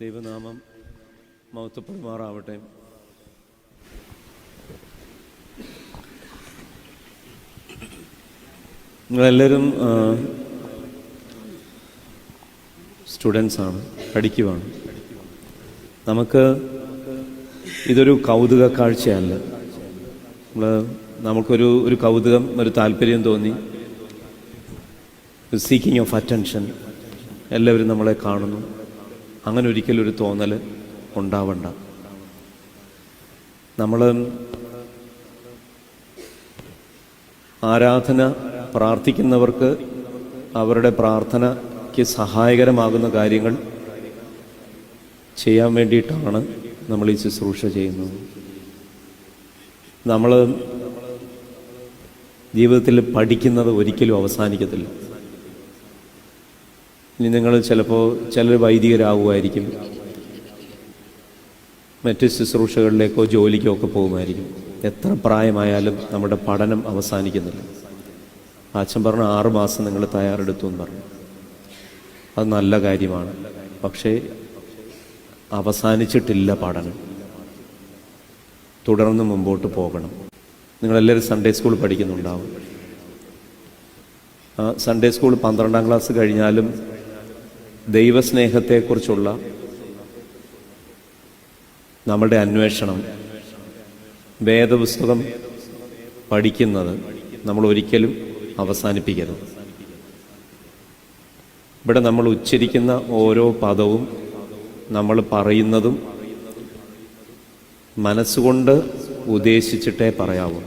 ദൈവനാമം മഹത്വപ്പെടുമാറാവട്ടെ. നിങ്ങളെല്ലാവരും സ്റ്റുഡൻസാണ് പഠിക്കുവാണ്. നമുക്ക് ഇതൊരു കൗതുക കാഴ്ചയല്ല. നമ്മൾ നമുക്കൊരു ഒരു കൗതുകം ഒരു താല്പര്യം തോന്നി. സീക്കിങ് ഓഫ് അറ്റൻഷൻ എല്ലാവരും നമ്മളെ കാണുന്നു. അങ്ങനെ ഒരിക്കലും ഒരു തോന്നൽ ഉണ്ടാവണ്ട. നമ്മൾ ആരാധന പ്രാർത്ഥിക്കുന്നവർക്ക് അവരുടെ പ്രാർത്ഥനയ്ക്ക് സഹായകരമാകുന്ന കാര്യങ്ങൾ ചെയ്യാൻ വേണ്ടിയിട്ടാണ് നമ്മൾ ഈ ശുശ്രൂഷ ചെയ്യുന്നത്. നമ്മൾ ജീവിതത്തിൽ പഠിക്കുന്നത് ഒരിക്കലും അവസാനിക്കത്തില്ല. ഇനി നിങ്ങൾ ചിലപ്പോൾ ചിലർ വൈദികരാകുമായിരിക്കും മറ്റ് ശുശ്രൂഷകളിലേക്കോ ജോലിക്കോ ഒക്കെ പോകുമായിരിക്കും. എത്ര പ്രായമായാലും നമ്മുടെ പഠനം അവസാനിക്കുന്നില്ല. അച്ഛൻ പറഞ്ഞ ആറു മാസം നിങ്ങൾ തയ്യാറെടുത്തു എന്ന് പറഞ്ഞു. അത് നല്ല കാര്യമാണ്. പക്ഷേ അവസാനിച്ചിട്ടില്ല പഠനം. തുടർന്ന് മുമ്പോട്ട് പോകണം. നിങ്ങളെല്ലാവരും സൺഡേ സ്കൂൾ പഠിക്കുന്നുണ്ടാവും. സൺഡേ സ്കൂൾ പന്ത്രണ്ടാം ക്ലാസ് കഴിഞ്ഞാലും ദൈവസ്നേഹത്തെക്കുറിച്ചുള്ള നമ്മുടെ അന്വേഷണം വേദപുസ്തകം പഠിക്കുന്നത് നമ്മൾ ഒരിക്കലും അവസാനിപ്പിക്കരുത്. ഇവിടെ നമ്മൾ ഉച്ചരിക്കുന്ന ഓരോ പദവും നമ്മൾ പറയുന്നതും മനസ്സുകൊണ്ട് ഉദ്ദേശിച്ചിട്ടേ പറയാവൂ.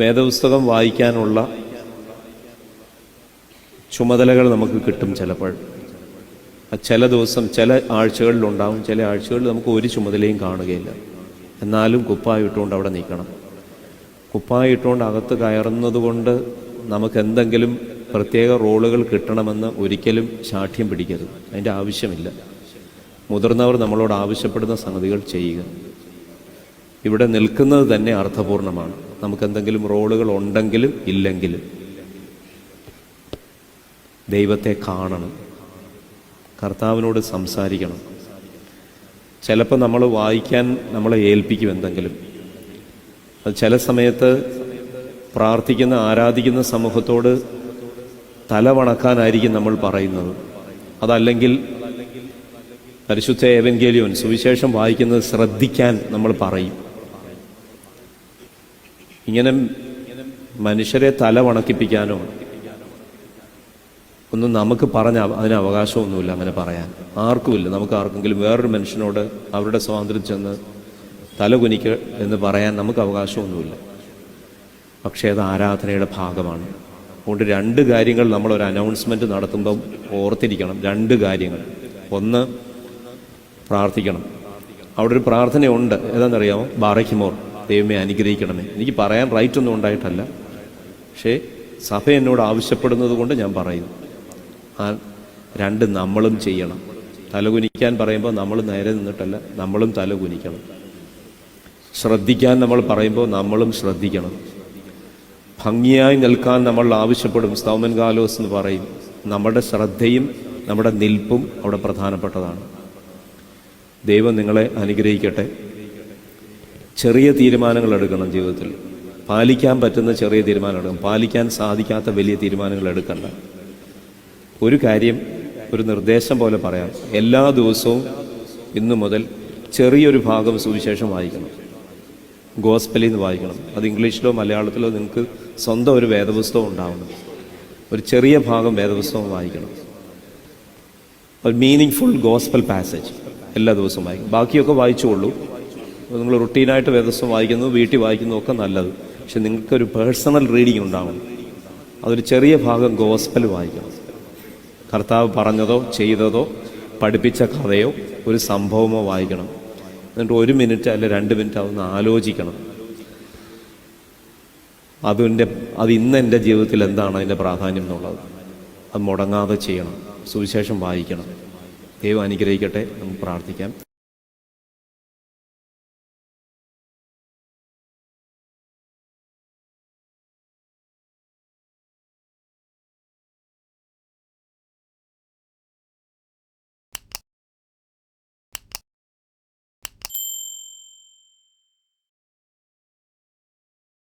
വേദപുസ്തകം വായിക്കാനുള്ള ചുമതലകൾ നമുക്ക് കിട്ടും ചിലപ്പോൾ. ആ ചില ദിവസം ചില ആഴ്ചകളിലുണ്ടാവും ചില ആഴ്ചകളിൽ നമുക്ക് ഒരു ചുമതലയും കാണുകയില്ല. എന്നാലും കുപ്പായ ഇട്ടുകൊണ്ട് അവിടെ നിൽക്കണം. കുപ്പായ ഇട്ടുകൊണ്ട് അകത്ത് കയറുന്നത് കൊണ്ട് നമുക്ക് എന്തെങ്കിലും പ്രത്യേക റോളുകൾ കിട്ടണമെന്ന് ഒരിക്കലും ശാഠ്യം പിടിക്കരുത്. അതിന്റെ ആവശ്യമില്ല. മുതിർന്നവർ നമ്മളോട് ആവശ്യപ്പെടുന്ന സംഗതികൾ ചെയ്യുക. ഇവിടെ നിൽക്കുന്നത് തന്നെ അർത്ഥപൂർണമാണ്. നമുക്കെന്തെങ്കിലും റോളുകൾ ഉണ്ടെങ്കിലും ഇല്ലെങ്കിലും ദൈവത്തെ കാണണം. കർത്താവിനോട് സംസാരിക്കണം. ചിലപ്പോൾ നമ്മൾ വായിക്കാൻ നമ്മളെ ഏൽപ്പിക്കും എന്തെങ്കിലും. അത് ചില സമയത്ത് പ്രാർത്ഥിക്കുന്ന ആരാധിക്കുന്ന സമൂഹത്തോട് തലവണക്കാനായിരിക്കും നമ്മൾ പറയുന്നത്. അതല്ലെങ്കിൽ പരിശുദ്ധ ഏവൻഗേലിയോൻ സുവിശേഷം വായിക്കുന്നത് ശ്രദ്ധിക്കാൻ നമ്മൾ പറയും. ഇങ്ങനെ മനുഷ്യരെ തല വണക്കിപ്പിക്കാനോ ഒന്നും നമുക്ക് പറഞ്ഞ അതിന് അവകാശമൊന്നുമില്ല അങ്ങനെ പറയാൻ. ആർക്കുമില്ല. നമുക്ക് ആർക്കെങ്കിലും വേറൊരു മനുഷ്യനോട് അവരുടെ സ്വാതന്ത്ര്യം ചെന്ന് തലകുനിക്ക് എന്ന് പറയാൻ നമുക്ക് അവകാശമൊന്നുമില്ല. പക്ഷേ അത് ആരാധനയുടെ ഭാഗമാണ്. അതുകൊണ്ട് രണ്ട് കാര്യങ്ങൾ നമ്മളൊരു അനൗൺസ്മെന്റ് നടത്തുമ്പം ഓർത്തിരിക്കണം. രണ്ട് കാര്യങ്ങൾ. ഒന്ന് പ്രാർത്ഥിക്കണം. അവിടെ ഒരു പ്രാർത്ഥനയുണ്ട്. ഏതാണെന്നറിയാമോ? ബാറയ്ക്കുമോർ ദൈവമേ അനുഗ്രഹിക്കണമേ. എനിക്ക് പറയാൻ റൈറ്റ് ഒന്നും ഉണ്ടായിട്ടല്ല. പക്ഷേ സഭ എന്നോട് ആവശ്യപ്പെടുന്നത് കൊണ്ട് ഞാൻ പറയുന്നു. ആ രണ്ട് നമ്മളും ചെയ്യണം. തലകുനിക്കാൻ പറയുമ്പോൾ നമ്മൾ നേരെ നിന്നിട്ടല്ല നമ്മളും തലകുനിക്കണം. ശ്രദ്ധിക്കാൻ നമ്മൾ പറയുമ്പോൾ നമ്മളും ശ്രദ്ധിക്കണം. ഭംഗിയായി നിൽക്കാൻ നമ്മൾ ആവശ്യപ്പെടും സ്തൗമൻ കാലോസ് എന്ന് പറയും. നമ്മുടെ ശ്രദ്ധയും നമ്മുടെ നിൽപ്പും അവിടെ പ്രധാനപ്പെട്ടതാണ്. ദൈവം നിങ്ങളെ അനുഗ്രഹിക്കട്ടെ. ചെറിയ തീരുമാനങ്ങൾ എടുക്കണം ജീവിതത്തിൽ. പാലിക്കാൻ പറ്റുന്ന ചെറിയ തീരുമാനം എടുക്കണം. പാലിക്കാൻ സാധിക്കാത്ത വലിയ തീരുമാനങ്ങൾ എടുക്കണ്ട. ഒരു കാര്യം ഒരു നിർദ്ദേശം പോലെ പറയാം. എല്ലാ ദിവസവും ഇന്നു മുതൽ ചെറിയൊരു ഭാഗം സുവിശേഷം വായിക്കണം. ഗോസ്പലിൽ നിന്ന് വായിക്കണം. അത് ഇംഗ്ലീഷിലോ മലയാളത്തിലോ നിങ്ങൾക്ക് സ്വന്തം ഒരു വേദപുസ്തകം ഉണ്ടാവണം. ഒരു ചെറിയ ഭാഗം വേദപുസ്തകം വായിക്കണം. ഒരു മീനിങ് ഫുൾ ഗോസ്പൽ പാസേജ് എല്ലാ ദിവസവും വായിക്കും ബാക്കിയൊക്കെ വായിച്ചുകൊള്ളൂ നിങ്ങൾ റുട്ടീനായിട്ട് വേദപുസ്തകം വായിക്കുന്നു വീട്ടിൽ വായിക്കുന്നു ഒക്കെ നല്ലത്. പക്ഷെ നിങ്ങൾക്കൊരു പേഴ്സണൽ റീഡിങ് ഉണ്ടാവണം. അതൊരു ചെറിയ ഭാഗം ഗോസ്പൽ വായിക്കണം. കർത്താവ് പറഞ്ഞതോ ചെയ്തതോ പഠിപ്പിച്ച കഥയോ ഒരു സംഭവമോ വായിക്കണം. എന്നിട്ട് ഒരു മിനിറ്റ് അല്ലെ രണ്ട് മിനിറ്റ് അതൊന്ന് ആലോചിക്കണം. അതിന്റെ അത് ഇന്ന് എന്റെ ജീവിതത്തിൽ എന്താണ് അതിന്റെ പ്രാധാന്യം എന്നുള്ളത്? അത് മുടങ്ങാതെ ചെയ്യണം. സുവിശേഷം വായിക്കണം. ദൈവം അനുഗ്രഹിക്കട്ടെ നമുക്ക് പ്രാർത്ഥിക്കാം.